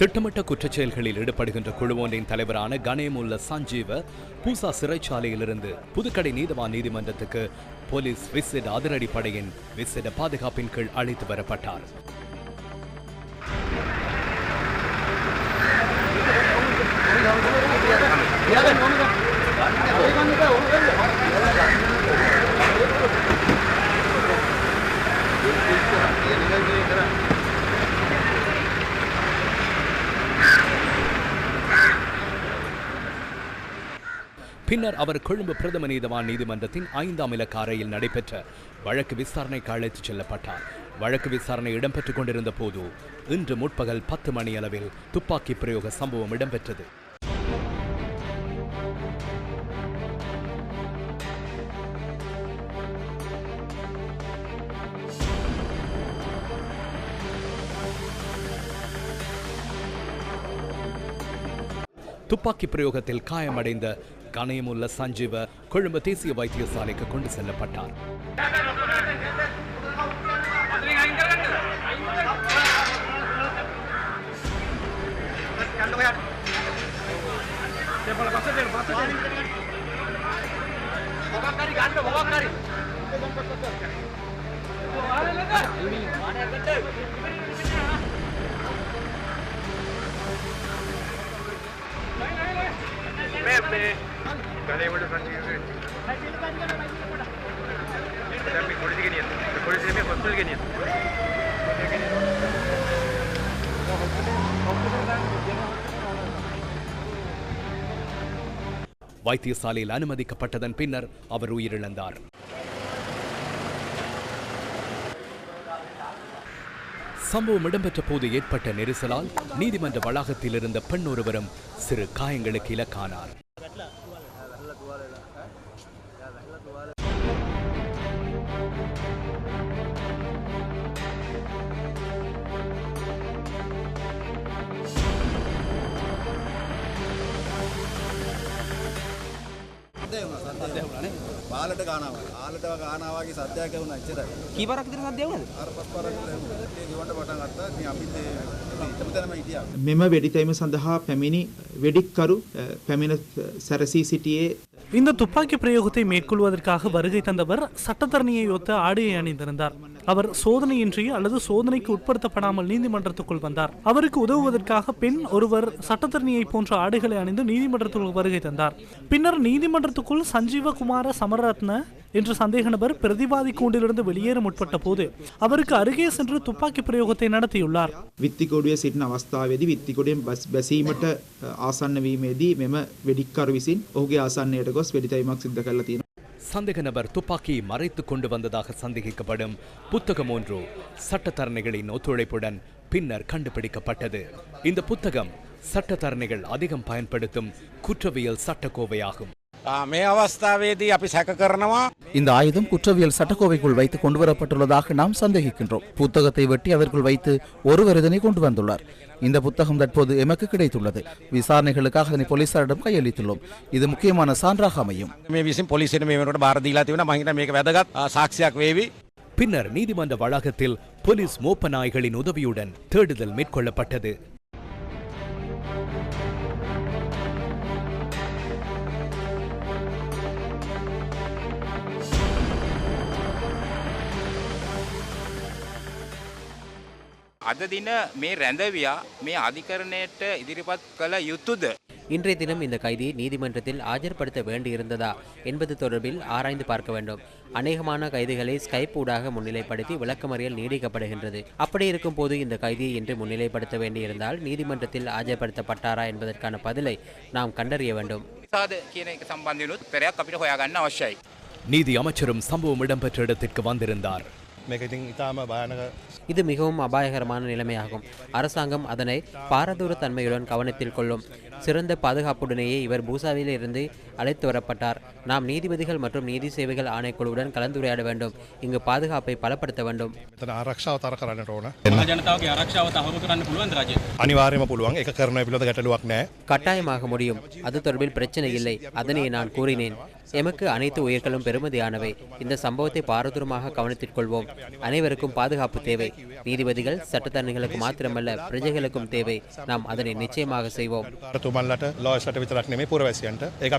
திட்டமிட்ட குற்றச்செயல்களில் ஈடுபடுகின்ற குழு ஒன்றின் தலைவரான கணேமுல்ல சஞ்சீவ பூசா சிறைச்சாலையிலிருந்து புதுக்கடை நீதவான் நீதிமன்றத்துக்கு போலீஸ் விசிட் அதிரடிப்படையின் விசிட பாதுகாப்பின் கீழ் அழைத்து வரப்பட்டார். பின்னர் அவர் கொழும்பு பிரதம நீதவான் நீதிமன்றத்தின் ஐந்தாம் இலக்க அறையில் நடைபெற்ற வழக்கு விசாரணைக்கு அழைத்துச் செல்லப்பட்டார். வழக்கு விசாரணை இடம்பெற்றுக் கொண்டிருந்த போது இன்று முற்பகல் பத்து மணி அளவில் துப்பாக்கி பிரயோக சம்பவம் இடம்பெற்றது. துப்பாக்கி பிரயோகத்தில் காயமடைந்த கணையமுள்ள சஞ்சீவ கொழும்பு தேசிய வைத்தியசாலைக்கு கொண்டு செல்லப்பட்டார் Pepe. கதையோடு ಸಂಜೆಗೆ ಡಮ್ಮಿ ಕೊಡಿಸಿಗೆ ನೀನು ಕೊಡಿಸಿಗೆ வைத்தியசாலையில் அனுமதிக்கப்பட்டதன் பின்னர் அவர் உயிரிழந்தார். சம்பவம் இடம்பெற்ற போது ஏற்பட்ட நெரிசலால் நீதிமன்ற வளாகத்தில் இருந்த பெண் ஒருவரும் சிறு காயங்களுக்கு இலக்கானார். ආලට ගානවා. ආලට ගානවා වගේ සද්දයක් ඇහුණා එච්චරයි. කීවරක් විතර සද්දයක් වුණාද? අර පස් පාරක් ඇහුණා. ඒ ගෙවන්න පටන් ගත්තා. ඉතින් අපිත් මෙම වෙඩිතැයිම සඳහා පැමිණි වෙඩික්කරු අ, පැමිණ අ, සැරසී සිටියේ இந்த துப்பாக்கி பிரயோகத்தை மேற்கொள்வதற்காக வருகை தந்தவர் சட்டத்தரணியை ஒத்த ஆடையை அணிந்திருந்தார் அவர் சோதனையின்றி அல்லது சோதனைக்கு உட்படுத்தப்படாமல் நீதிமன்றத்துக்குள் வந்தார் அவருக்கு உதவுவதற்காக பெண் ஒருவர் சட்டத்தரணியை போன்ற ஆடைகளை அணிந்து நீதிமன்றத்துக்குள் வருகை தந்தார் பின்னர் நீதிமன்றத்துக்குள் சஞ்சீவகுமார சமரத்ன என்ற சந்தேக நபர் பிரதிவாதி கூண்டிலிருந்து வெளியேற முற்பட்ட போது அவருக்கு அருகே சென்று துப்பாக்கி பிரயோகத்தை நடத்தியுள்ளார் විත්තිකොඩුවේ සිටින අවස්ථාවේදී විත්තිකොඩෙන් බස් බැසීමට අ, ආසන්න වීමේදී මෙම වෙඩික්කරු විසින් ඔහුගේ ආසන්නයට ගොස් වෙඩිතැයිමක් සිද්ධ කරලා තියෙනවා. சந்தேக நபர் துப்பாக்கியை மறைத்துக் கொண்டு வந்ததாக சந்தேகிக்கப்படும் புத்தகம் ஒன்று சட்டத்தரணிகளின் ஒத்துழைப்புடன் பின்னர் கண்டுபிடிக்கப்பட்டது இந்த புத்தகம் சட்டத்தரணிகள் அதிகம் பயன்படுத்தும் குற்றவியல் சட்டக்கோவையாகும் මේ අවස්ථාවේදී අපි සැක කරනවා இந்த ஆயுதம் குற்றவியல் சட்டக்கோவைக்குள் வைத்து கொண்டு வரப்பட்டுள்ளதாக நாம் சந்தேகிக்கின்றோம் புத்தகத்தை வெட்டி அதற்குள் வைத்து ஒருவர் இதனை கொண்டு வந்துள்ளார் இந்த புத்தகம் தற்போது எமக்கு கிடைத்துள்ளது விசாரணைகளுக்காக அதனை போலீசாரிடம் கையளித்துள்ளோம் இது முக்கியமான சான்றாக அமையும் මේ විසින් පොලිසියට මේ වෙනකොට බාර දීලා තිබෙනවා මම හිතනවා මේක වැදගත් අ, සාක්ෂියක් වේවි பின்னர் நீதிமன்ற வளாகத்தில் போலீஸ் மோப்ப நாய்களின் உதவியுடன் தேடுதல் மேற்கொள்ளப்பட்டது අද දින මේ රැඳවියා මේ අධිකරණයට ඉදිරිපත් කළ යුතුද. இன்றைய தினம் இந்த கைதியை நீதிமன்றத்தில் ஆஜர்படுத்த வேண்டியிருந்ததா என்பது தொடர்பில் ஆராய்ந்து பார்க்க வேண்டும் அநேகமான கைதிகளை ஸ்கைப் ஊடாக முன்னிலைப்படுத்தி விளக்கமறியல் நீடிக்கப்படுகின்றது அப்படி இருக்கும் போது இந்த கைதியை இன்று முன்னிலைப்படுத்த வேண்டியிருந்தால் நீதிமன்றத்தில் ஆஜர்படுத்தப்பட்டாரா என்பதற்கான பதிலை நாம் கண்டறிய வேண்டும் සාද කියන එක සම්බන්ධයනුත් උත්තරයක් අපිට හොයාගන්න අවශ්‍යයි. நீதி அமைச்சரும் சம்பவம் இடம்பெற்ற இடத்திற்கு வந்திருந்தார் මේක ඉතින් ඉතාම භයානක இது மிகவும் அபாயகரமான நிலைமையாகும் அரசாங்கம் அதனை பாரதூர தன்மையுடன் கவனத்தில் கொள்ளும் சிறந்த பாதுகாப்புடனேயே இவர் பூசாவில் இருந்து அழைத்து வரப்பட்டார் நாம் நீதிபதிகள் மற்றும் நீதி சேவைகள் ஆணைக்குழுவுடன் கலந்துரையாட வேண்டும் இங்கு பாதுகாப்பை பலப்படுத்த வேண்டும் මෙතන ආරක්ෂාව තර කරන්නට ඕන ජනතාවගේ ආරක්ෂාව තහවුරු කරන්න පුළුවන් රජය. අනිවාර්යම පුළුවන් එක කරන පිළිබඳ ගැටලුවක් නෑ கட்டாயமாக முடியும் அது தொடர்பில் பிரச்சனை இல்லை அதனை நான் கூறினேன் எமக்கு அனைத்து உயிர்களும் பெருமதியானவை இந்த சம்பவத்தை பாரதூரமாக கவனத்தில் கொள்வோம் அனைவருக்கும் பாதுகாப்பு தேவை. நீதிபதிகள் சட்டத்தரணிகளுக்கு மாத்திரமல்ல பிரஜைகளுக்கும் தேவை. நாம் அதனை நிச்சயமாக செய்வோம்.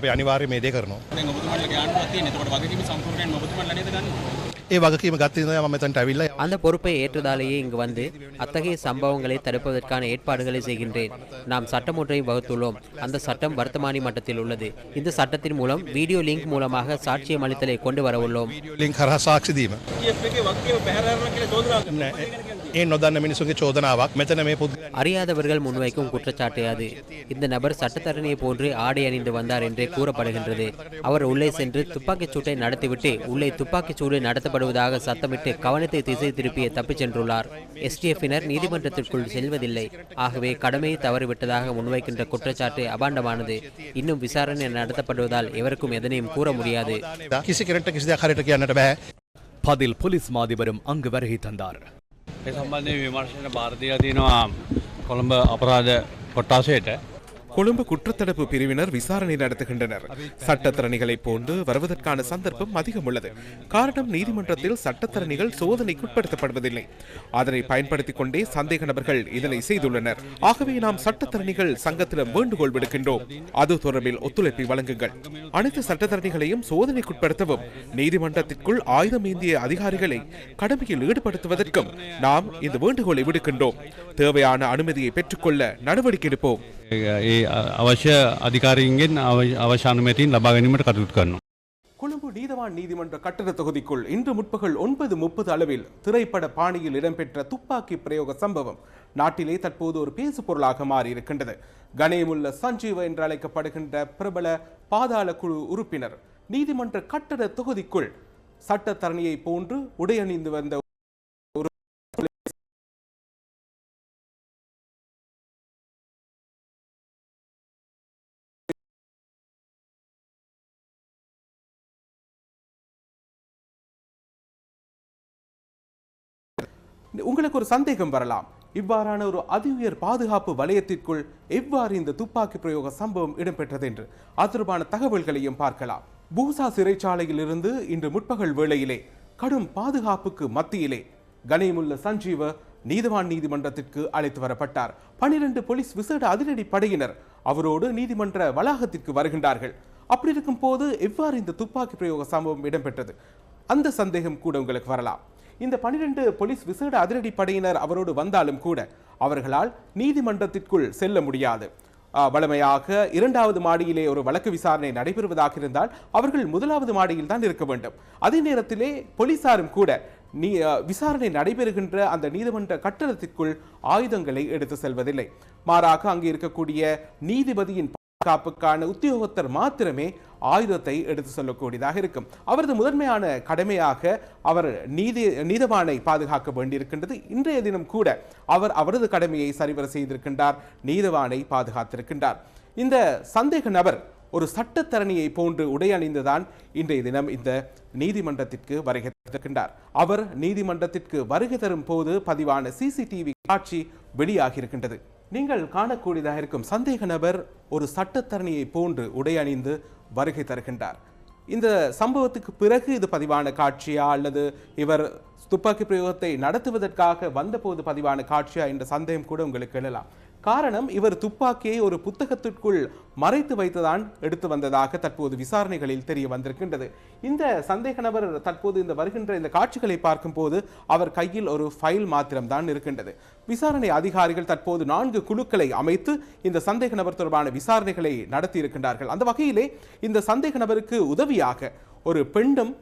அனிவாரியமே இதே கரணும் ඒ අපි අනිවාර්ය මේ දේ කරනවා. ඒ වගකීම ගත්තින ම මෙතන්ට ඇවිල්ල அந்த பொறுப்பை ஏற்றதாலேயே இங்கு வந்து அத்தகைய சம்பவங்களை தடுப்பதற்கான ஏற்பாடுகளை செய்கின்றேன் நாம் சட்டம் ஒன்றையும் வகுத்துள்ளோம் அந்த சட்டம் வர்த்தமானி மட்டத்தில் உள்ளது இந்த சட்டத்தின் மூலம் வீடியோ லிங்க் மூலமாக சாட்சியம் அளித்தலை கொண்டு வர உள்ளோம் ලින් කර සාක්ෂිදීම. ඒ නොදන්න මිනිසුන්ගේ චෝදනාවක් මෙතන මේ පුද්ගල அறியாதவர்கள் முன்வைக்கும் குற்றச்சாட்டு அது இந்த நபர் சட்டத்தரணியை போன்று ஆடை அணிந்து வந்தார் என்றே கூறப்படுகின்றது அவர் உள்ளே சென்று துப்பாக்கிச் சூட்டை நடத்திவிட்டு உள்ளே துப்பாக்கிச் சூடு நடத்தப்படுவதாக சத்தமிட்டு கவனத்தை திசை திருப்பிய தப்பிச் சென்றுள்ளார் எஸ்டிஎஃபினர் நீதிமன்றத்திற்குள் செல்வதில்லை ஆகவே கடமையை தவறிவிட்டதாக முன்வைக்கின்ற குற்றச்சாட்டு அபாண்டமானது இன்னும் விசாரணை நடத்தப்படுவதால் எவருக்கும் எதனையும் கூற முடியாது කිසි කෙරට කිසි දෙයක් හරිට කියන්නට බෑ. பதில் போலீஸ் மாதிபரும் அங்கு வருகை தந்தார் ඒ සම්බන්ධය විමර්ශන භාරතිය තියෙනවා කොළඹ අපරාධ කොට්ටාසයට கொழும்பு குற்றத்தடுப்பு பிரிவினர் விசாரணை நடத்துகின்றனர். சட்டத்தரணிகளைப் போன்று வருவதற்கான சந்தர்ப்பம் அதிகம் உள்ளது காரணம் நீதிமன்றத்தில் சட்டத்தரணிகள் சோதனைக்குட்படுத்தப்படுவதில்லை. அதனை பயன்படுத்திக் கொண்டே சந்தேக நபர்கள் இதனை செய்துள்ளனர். ஆகவே நாம் சட்டத்தரணிகள் சங்கத்திடம் வேண்டுகோள் விடுக்கின்றோம். அது தொடர்பில் ஒத்துழைப்பை வழங்குங்கள். அனைத்து சட்டத்தரணிகளையும் சோதனைக்குட்படுத்தவும் நீதிமன்றத்திற்குள் ஆயுதம் ஏந்திய அதிகாரிகளை கடமையில் ஈடுபடுத்துவதற்கும் நாம் இந்த வேண்டுகோளை விடுக்கின்றோம். தேவையான அனுமதியை பெற்றுக்கொள்ள நடவடிக்கை எடுப்போம். ඒ අවශ්‍ය අධිකාරීන්ගෙන් අවශානමැතින් ලබා ගැනීමට කටයුතු කරනවා. கொழும்பு நீதவான் நீதிமன்ற கட்டட தொகுதிக்குள் இன்று முற்பகல் ஒன்பது முப்பது அளவில் திரைப்பட பாணியில் இடம்பெற்ற துப்பாக்கி பிரயோக சம்பவம் நாட்டிலே தற்போது ஒரு பேசு பொருளாக மாறியிருக்கின்றது கணேமுல்ல சஞ்சீவ என்று அழைக்கப்படுகின்ற பிரபல பாதாள குழு உறுப்பினர் நீதிமன்ற கட்டட தொகுதிக்குள் சட்டத்தரணியை போன்று உடையணிந்து வந்த உங்களுக்கு ஒரு சந்தேகம் வரலாம். இவ்வாறான ஒரு அதி உயர் பாதுகாப்பு வலயத்திற்குள் எவ்வாறு இந்த துப்பாக்கி பிரயோக சம்பவம் இடம்பெற்றது என்று அது தகவல்களையும் பார்க்கலாம். பூசா சிறைச்சாலையில் இருந்து இன்று முற்பகல் வேளையிலே கடும் பாதுகாப்புக்கு மத்தியிலே கனிமுல்ல சஞ்சீவ நீதிவான் நீதிமன்றத்திற்கு அழைத்து வரப்பட்டார். பனிரெண்டு போலீஸ் விசேட அதிரடி படையினர் அவரோடு நீதிமன்ற வளாகத்திற்கு வருகின்றார்கள். அப்படி இருக்கும் போது எவ்வாறு இந்த துப்பாக்கி பிரயோக சம்பவம் இடம்பெற்றது? அந்த சந்தேகம் கூட உங்களுக்கு வரலாம். இந்த பனிரெண்டு போலீஸ் விசேட அதிரடி படையினர் அவரோடு வந்தாலும் கூட அவர்களால் நீதிமன்றத்திற்குள் செல்ல முடியாது. வளமையாக வழமையாக இரண்டாவது மாடியிலே ஒரு வழக்கு விசாரணை நடைபெறுவதாக இருந்தால் அவர்கள் முதலாவது மாடியில் தான் இருக்க வேண்டும். அதே நேரத்திலே போலீசாரும் கூட நீ விசாரணை நடைபெறுகின்ற அந்த நீதிமன்ற கட்டடத்திற்குள் ஆயுதங்களை எடுத்து செல்வதில்லை. மாறாக அங்கு இருக்கக்கூடிய நீதிபதியின் பாதுகாப்புக்கான உத்தியோகத்தர் மாத்திரமே ஆயுதத்தை எடுத்து செல்லக்கூடியதாக இருக்கும். அவரது முதன்மையான கடமையாக அவர் நீதி நீதவானை பாதுகாக்க வேண்டியிருக்கின்றது. இன்றைய தினம் கூட அவர் அவரது கடமையை சரிவர செய்திருக்கின்றார் நீதவானை பாதுகாத்திருக்கின்றார். இந்த சந்தேக நபர் ஒரு சட்டத்தரணியை போன்று உடை அணிந்துதான் இன்றைய தினம் இந்த நீதிமன்றத்திற்கு வருகை தந்திருக்கின்றார். அவர் நீதிமன்றத்திற்கு வருகை தரும் போது பதிவான சிசிடிவி காட்சி வெளியாகியிருக்கின்றது. நீங்கள் காணக்கூடியதாக இருக்கும் சந்தேக நபர் ஒரு சட்டத்தரணியை போன்று உடை அணிந்து வருகை தருகின்றார். இந்த சம்பவத்துக்கு பிறகு இது பதிவான காட்சியா? அல்லது இவர் துப்பாக்கி பிரயோகத்தை நடத்துவதற்காக வந்தபோது பதிவான காட்சியா? என்ற சந்தேகம் கூட உங்களுக்கு எழலாம். காரணம் இவர் துப்பாக்கியை ஒரு புத்தகத்திற்குள் மறைத்து வைத்துதான் எடுத்து வந்ததாக தற்போது விசாரணைகளில் தெரிய வந்திருக்கின்றது. இந்த சந்தேக நபர் தற்போது இந்த வருகின்ற இந்த காட்சிகளை பார்க்கும்போது அவர் கையில் ஒரு ஃபைல் மாத்திரம்தான் இருக்கின்றது. விசாரணை அதிகாரிகள் தற்போது நான்கு குழுக்களை அமைத்து இந்த சந்தேக நபர் தொடர்பான விசாரணைகளை நடத்தி இருக்கின்றார்கள் அந்த வகையிலே இந்த சந்தேக நபருக்கு உதவியாக ஒரு பெண்ணும்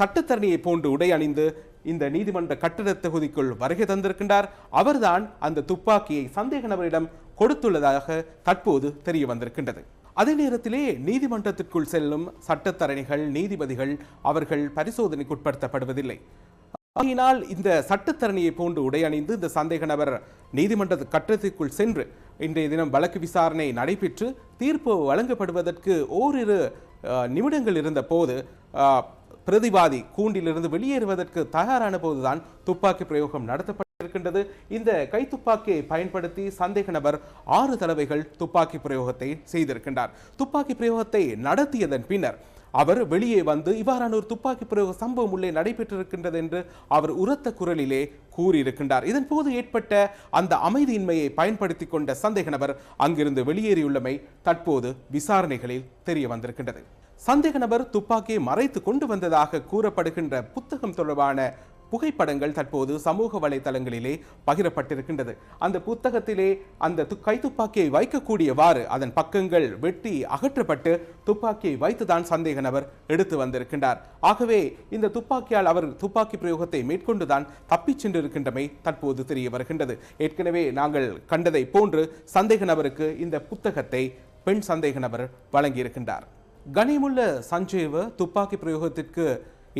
சட்டத்தரணியை போன்று உடை அணிந்து இந்த நீதிமன்ற கட்டட தொகுதிக்குள் வருகை தந்திருக்கின்றார். அவர்தான் அந்த துப்பாக்கியை சந்தேக நபரிடம் கொடுத்துள்ளதாக தற்போது தெரிய வந்திருக்கின்றது. அதே நேரத்திலே நீதிமன்றத்திற்குள் செல்லும் சட்டத்தரணிகள் நீதிபதிகள் அவர்கள் பரிசோதனைக்கு உட்படுத்தப்படுவதில்லை. ஆகையினால் இந்த சட்டத்தரணியை போன்று உடை அணிந்து இந்த சந்தேக நபர் நீதிமன்ற கட்டடத்திற்குள் சென்று இன்றைய தினம் வழக்கு விசாரணை நடைபெற்று தீர்ப்பு வழங்கப்படுவதற்கு ஓரிரு நிமிடங்கள் இருந்த போது பிரதிவாதி கூண்டிலிருந்து வெளியேறுவதற்கு தயாரான போதுதான் துப்பாக்கி பிரயோகம் நடத்தப்பட்டிருக்கின்றது. இந்த கைத்துப்பாக்கியை பயன்படுத்தி சந்தேக நபர் ஆறு தடவைகள் துப்பாக்கி பிரயோகத்தை செய்திருக்கின்றார். துப்பாக்கி பிரயோகத்தை நடத்தியதன் பின்னர் அவர் வெளியே வந்து இவ்வாறான ஒரு துப்பாக்கி பிரயோக சம்பவம் உள்ளே நடைபெற்றிருக்கின்றது என்று அவர் உரத்த குரலிலே கூறியிருக்கின்றார். இதன் போது ஏற்பட்ட அந்த அமைதியின்மையை பயன்படுத்தி கொண்ட சந்தேக நபர் அங்கிருந்து வெளியேறியுள்ளமை தற்போது விசாரணைகளில் தெரிய வந்திருக்கின்றது. சந்தேக நபர் துப்பாக்கியை மறைத்து கொண்டு வந்ததாக கூறப்படுகின்ற புத்தகம் தொடர்பான புகைப்படங்கள் தற்போது சமூக வலைதளங்களிலே பகிரப்பட்டிருக்கின்றது. அந்த புத்தகத்திலே அந்த து- கைத்துப்பாக்கியை வைக்கக்கூடியவாறு அதன் பக்கங்கள் வெட்டி அகற்றப்பட்டு துப்பாக்கியை வைத்துதான் சந்தேக நபர் எடுத்து வந்திருக்கின்றார். ஆகவே இந்த துப்பாக்கியால் அவர் துப்பாக்கி பிரயோகத்தை மேற்கொண்டுதான் தப்பிச் சென்றிருக்கின்றமை தற்போது தெரிய வருகின்றது. ஏற்கனவே நாங்கள் கண்டதை போன்று சந்தேக நபருக்கு இந்த புத்தகத்தை பெண் சந்தேக நபர் வழங்கியிருக்கின்றார். கனிமுள்ள சஞ்சீவ துப்பாக்கி பிரயோகத்திற்கு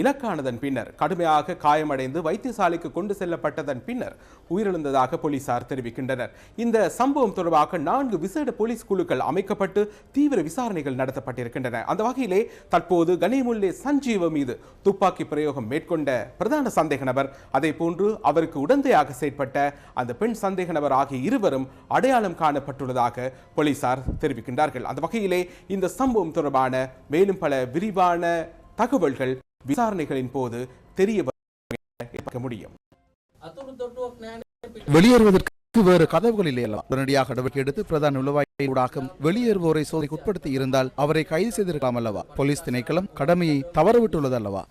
இலக்கானதன் பின்னர் கடுமையாக காயமடைந்து வைத்தியசாலைக்கு கொண்டு செல்லப்பட்டதன் பின்னர் உயிரிழந்ததாக போலீசார் தெரிவிக்கின்றனர். இந்த சம்பவம் தொடர்பாக நான்கு விசேட போலீஸ் குழுக்கள் அமைக்கப்பட்டு தீவிர விசாரணைகள் நடத்தப்பட்டிருக்கின்றன. அந்த வகையிலே தற்போது கனிமுல்லே சஞ்சீவ மீது துப்பாக்கி பிரயோகம் மேற்கொண்ட பிரதான சந்தேக நபர் அதே போன்று அவருக்கு உடந்தையாக செயற்பட்ட அந்த பெண் சந்தேக நபர் ஆகிய இருவரும் அடையாளம் காணப்பட்டுள்ளதாக போலீசார் தெரிவிக்கின்றார்கள். அந்த வகையிலே இந்த சம்பவம் தொடர்பான மேலும் பல விரிவான தகவல்கள் விசாரணைகளின் போது தெரிய முடியும். வெளியேறுவதற்கு வேறு கதவுகள் இல்லை அல்லவா உடனடியாக நடவடிக்கை எடுத்து பிரதான நுழைவாயில் ஊடாகம் வெளியேறுவோரை சோதனைக்கு உட்படுத்தி இருந்தால் அவரை கைது செய்திருக்கலாம் அல்லவா? போலீஸ் திணைக்களம் கடமையை தவறவிட்டுள்ளது அல்லவா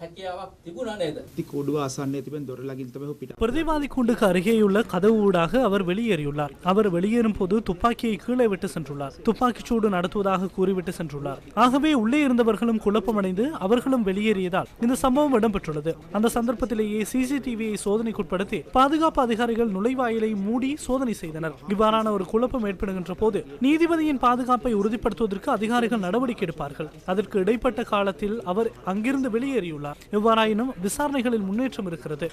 பிரதிவாதி கூண்டுக்கு அருகேயுள்ள கதவு ஊடாக அவர் வெளியேறியுள்ளார். அவர் வெளியேறும் போது துப்பாக்கியை கீழே விட்டு சென்றுள்ளார். துப்பாக்கி சூடு நடத்துவதாக கூறிவிட்டு சென்றுள்ளார். ஆகவே உள்ளே இருந்தவர்களும் குழப்பமடைந்து அவர்களும் வெளியேறியதால் இந்த சம்பவம் இடம்பெற்றுள்ளது. அந்த சந்தர்ப்பத்திலேயே சிசிடிவியை சோதனைக்குட்படுத்தி பாதுகாப்பு அதிகாரிகள் நுழைவாயிலை மூடி சோதனை செய்தனர். இவ்வாறான ஒரு குழப்பம் ஏற்படுகின்ற போது நீ நீதிபதியின் பாதுகாப்பை உறுதிப்படுத்துவதற்கு அதிகாரிகள் நடவடிக்கை எடுப்பார்கள். அதற்கு இடைப்பட்ட காலத்தில் அவர் அங்கிருந்து வெளியேறியுள்ளார். எவ்வாறாயினும் விசாரணைகளில் முன்னேற்றம் இருக்கிறது.